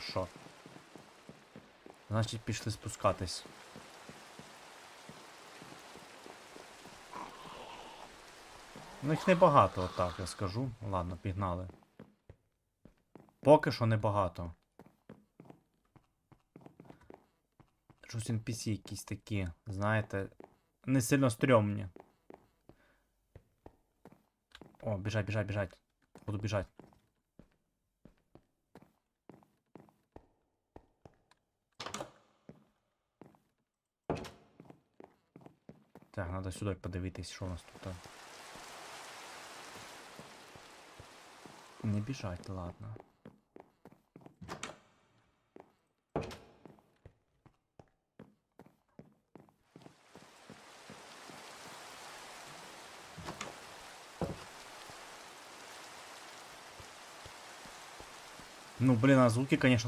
хорошо. Значить, пішли спускатись. Ну їх небагато, отак, я скажу. Ладно, пігнали. Поки що небагато. Щось NPC якісь такі, знаєте, не сильно стрьомні. О, біжать, біжать, біжать. Буду біжать. Так, треба сюди подивитись, що у нас тут. Не біжать, ладно. Ну, блин, а звуки, конечно,